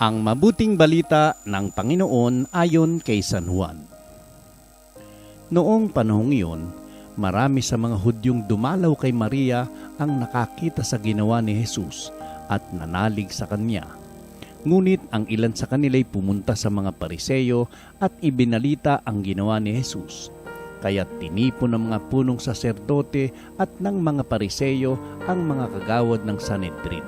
Ang mabuting balita ng Panginoon ayon kay San Juan. Noong panahong iyon, marami sa mga Hudyong dumalaw kay Maria ang nakakita sa ginawa ni Jesus at nanalig sa kanya. Ngunit ang ilan sa kanila'y pumunta sa mga pariseyo at ibinalita ang ginawa ni Jesus. Kaya tinipon ng mga punong saserdote at ng mga pariseyo ang mga kagawad ng Sanhedrin.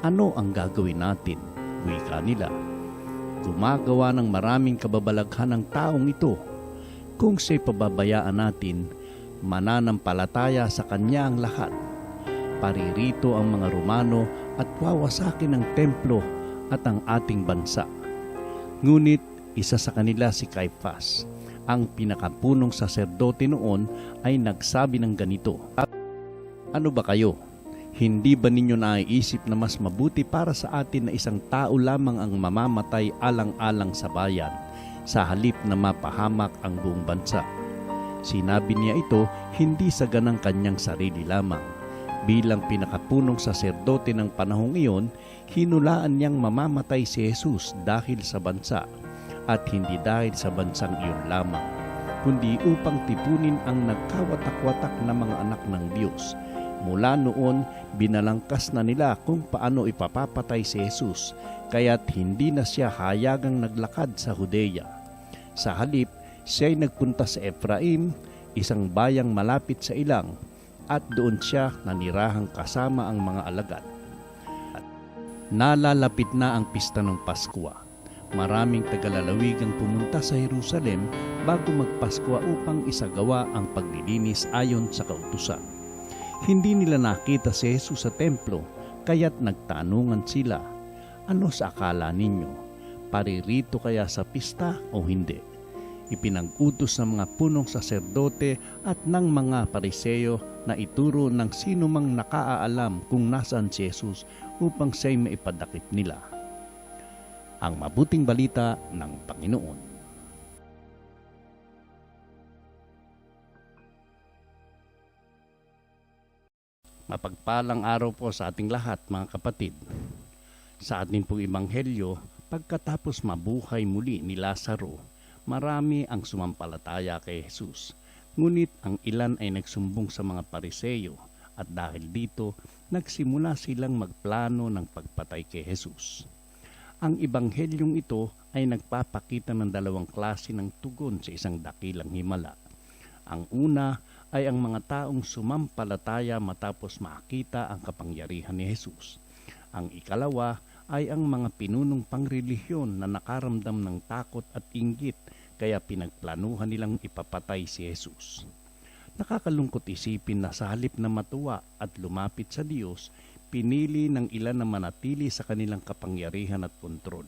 Ano ang gagawin natin? Wika nila. Gumagawa ng maraming kababalaghan ng taong ito. Kung siya'y pababayaan natin, mananampalataya sa kanya ang lahat. Paririto ang mga Romano at wawasakin ang templo at ang ating bansa. Ngunit isa sa kanila si Caiphas, ang pinakapunong saserdote noon ay nagsabi ng ganito, Ano ba kayo? Hindi ba ninyo naiisip na mas mabuti para sa atin na isang tao lamang ang mamamatay alang-alang sa bayan sa halip na mapahamak ang buong bansa? Sinabi niya ito hindi sa ganang kanyang sarili lamang. Bilang pinakapunong saserdote ng panahong iyon, hinulaan niyang mamamatay si Jesus dahil sa bansa at hindi dahil sa bansang iyon lamang, kundi upang tipunin ang nagkawatak-watak na mga anak ng Diyos Mula noon, binalangkas na nila kung paano ipapapatay si Jesus, kaya't hindi na siya hayagang naglakad sa Hudeya. Sa halip, siya'y nagpunta sa Ephraim, isang bayang malapit sa ilang, at doon siya nanirahang kasama ang mga alagad. At nalalapit na ang pista ng Paskwa. Maraming tagalalawig ang pumunta sa Jerusalem bago magpaskwa upang isagawa ang paglilinis ayon sa kautusan. Hindi nila nakita si Jesus sa templo, kaya't nagtanungan sila, Ano sa akala ninyo? Paririto kaya sa pista o hindi? Ipinag-utos ng mga punong saserdote at ng mga pariseyo na ituro ng sino mang nakaaalam kung nasaan si Jesus upang siya'y maipadakip nila. Ang mabuting balita ng Panginoon. Mapagpalang araw po sa ating lahat mga kapatid. Sa ating pong ibanghelyo, pagkatapos mabuhay muli ni Lazaro, marami ang sumampalataya kay Jesus. Ngunit ang ilan ay nagsumbong sa mga pariseyo at dahil dito, nagsimula silang magplano ng pagpatay kay Jesus. Ang ibanghelyong ito ay nagpapakita ng dalawang klase ng tugon sa isang dakilang himala. Ang una ay ang mga taong sumampalataya matapos makita ang kapangyarihan ni Jesus. Ang ikalawa ay ang mga pinunong pangrelihiyon na nakaramdam ng takot at inggit kaya pinagplanuhan nilang ipapatay si Jesus. Nakakalungkot isipin na sa halip na matuwa at lumapit sa Diyos, pinili ng ilan na manatili sa kanilang kapangyarihan at kontrol.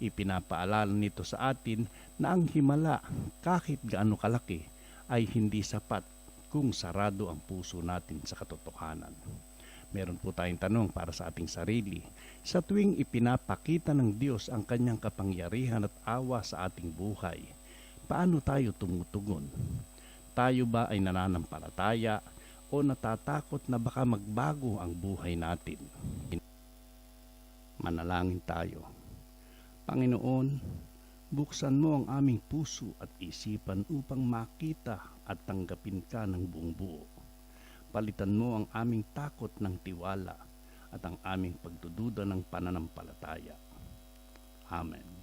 Ipinapaalala nito sa atin na ang himala, kahit gaano kalaki, ay hindi sapat kung sarado ang puso natin sa katotohanan. Meron po tayong tanong para sa ating sarili. Sa tuwing ipinapakita ng Diyos ang kanyang kapangyarihan at awa sa ating buhay, paano tayo tumutugon? Tayo ba ay nananampalataya o natatakot na baka magbago ang buhay natin? Manalangin tayo. Panginoon, Buksan mo ang aming puso at isipan upang makita at tanggapin ka ng buong buo. Palitan mo ang aming takot ng tiwala at ang aming pagdududa ng pananampalataya. Amen.